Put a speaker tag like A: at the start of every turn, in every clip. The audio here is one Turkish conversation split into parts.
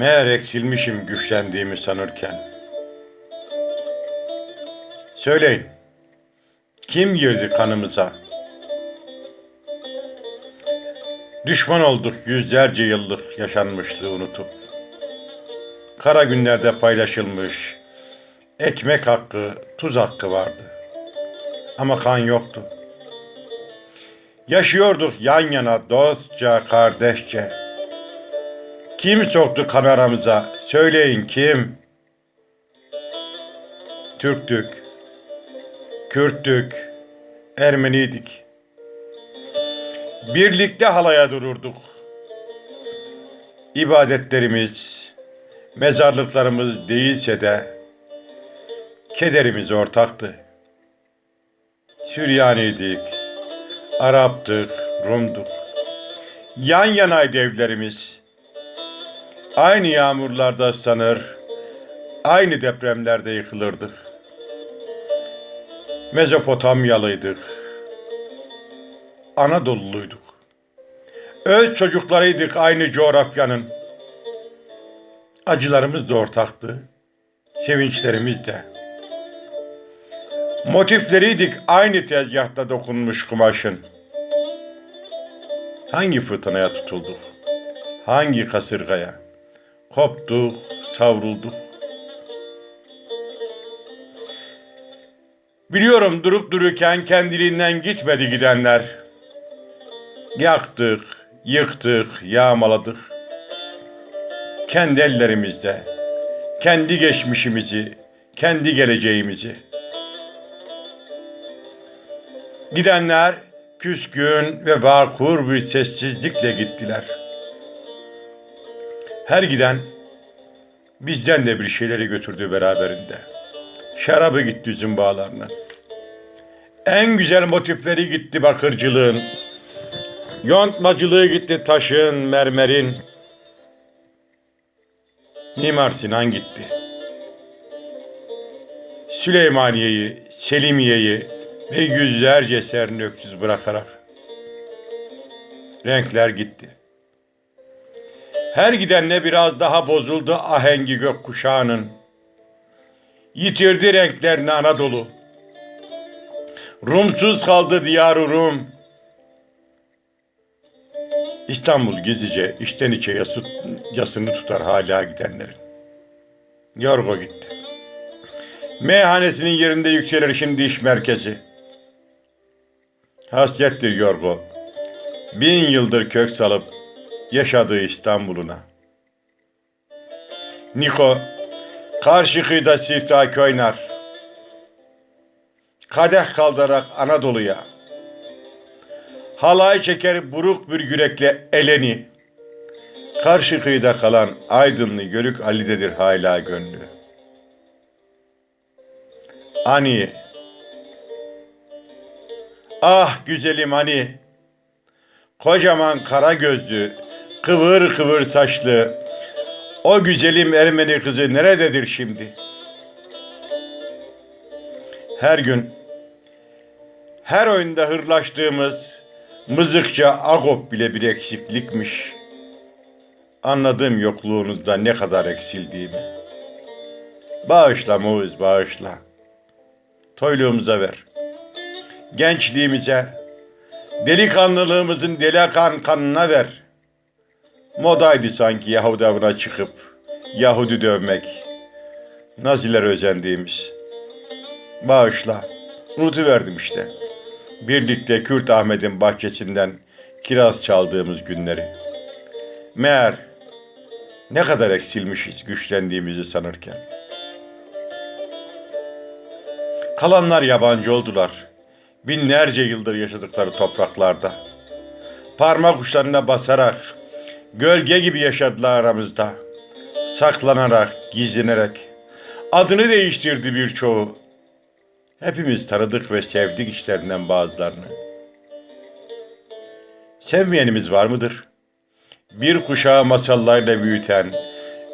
A: Meğer eksilmişim güçlendiğimi sanırken. Söyleyin, kim girdi kanımıza? Düşman olduk yüzlerce yıllık yaşanmışlığı unutup. Kara günlerde paylaşılmış ekmek hakkı, tuz hakkı vardı. Ama kan yoktu. Yaşıyorduk yan yana dostça, kardeşçe. Kim soktu kan aramıza? Söyleyin kim? Türktük, Kürttük, Ermeniydik. Birlikte halaya dururduk. İbadetlerimiz, mezarlıklarımız değilse de kederimiz ortaktı. Süryaniydik, Araptık, Rumduk. Yan yanaydı evlerimiz. Aynı yağmurlarda sanır, aynı depremlerde yıkılırdık. Mezopotamyalıydık. Anadolu'luyduk. Öz çocuklarıydık aynı coğrafyanın. Acılarımız da ortaktı, sevinçlerimiz de. Motifleriydik aynı tezgahta dokunmuş kumaşın. Hangi fırtınaya tutulduk? Hangi kasırgaya? Koptuk, savrulduk. Biliyorum durup dururken kendiliğinden gitmedi gidenler. Yaktık, yıktık, yağmaladık. Kendi ellerimizde, kendi geçmişimizi, kendi geleceğimizi. Gidenler küskün ve vakur bir sessizlikle gittiler. Her giden bizden de bir şeyleri götürdü beraberinde. Şarabı gitti üzüm bağlarına. En güzel motifleri gitti bakırcılığın. Yontmacılığı gitti taşın, mermerin. Mimar Sinan gitti. Süleymaniye'yi, Selimiye'yi ve yüzlerce eserini öksüz bırakarak. Renkler gitti. Her gidenle biraz daha bozuldu ahengi gökkuşağının. Yitirdi renklerini Anadolu. Rumsuz kaldı diyar Rum. İstanbul gizlice içten içe yası, yasını tutar hala gidenlerin. Yorgo gitti. Meyhanesinin yerinde yükselir şimdi iş merkezi. Hasrettir Yorgo. Bin yıldır kök salıp yaşadığı İstanbul'una. Niko karşı kıyıda siftah oynar. Kadeh kaldırarak Anadolu'ya. Halay çeker buruk bir yürekle eleni. Karşı kıyıda kalan Aydınlı Yörük Ali'dedir hala gönlü. Ani. Ah güzelim Ani. Kocaman kara gözlü, kıvır kıvır saçlı, o güzelim Ermeni kızı nerededir şimdi? Her gün, her oyunda hırlaştığımız mızıkça agop bile bir eksiklikmiş. Anladığım yokluğunuzda ne kadar eksildiğimi. Bağışla Moğuz, bağışla. Toyluğumuza ver. Gençliğimize, delikanlılığımızın delikan kanına ver. Modaydı sanki Yahudi avına çıkıp Yahudi dövmek. Naziler özendiğimiz. Bağışla. Unutuverdim işte. Birlikte Kürt Ahmet'in bahçesinden kiraz çaldığımız günleri. Meğer ne kadar eksilmişiz güçlendiğimizi sanırken. Kalanlar yabancı oldular. Binlerce yıldır yaşadıkları topraklarda. Parmak uçlarına basarak, gölge gibi yaşadılar aramızda. Saklanarak, gizlenerek. Adını değiştirdi birçoğu. Hepimiz tanıdık ve sevdik işlerinden bazılarını. Sevmeyenimiz var mıdır? Bir kuşağı masallarla büyüten,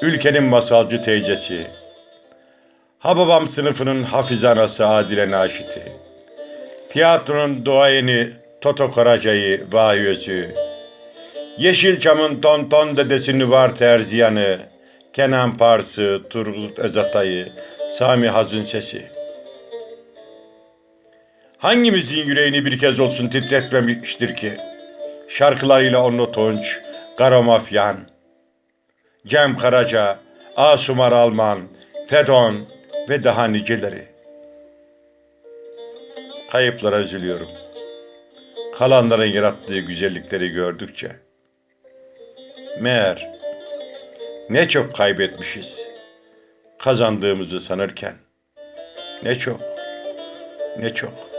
A: ülkenin masalcı teyzesi, Hababam sınıfının hafiz anası Adile Naşit'i, tiyatronun duayeni Toto Karaca'yı, Vahiy Özü, Yeşilçam'ın tonton dedesi Nüvar Terziyan'ı, Kenan Parsı, Turgut Özatay'ı, Sami Hazın sesi. Hangimizin yüreğini bir kez olsun titretmemiştir ki? Şarkılarıyla Onno Tunç, Kara Mafyan, Cem Karaca, Asumar Alman, Fedon ve daha niceleri. Kayıplara üzülüyorum. Kalanların yarattığı güzellikleri gördükçe. Meğer ne çok kaybetmişiz kazandığımızı sanırken. Ne çok, ne çok.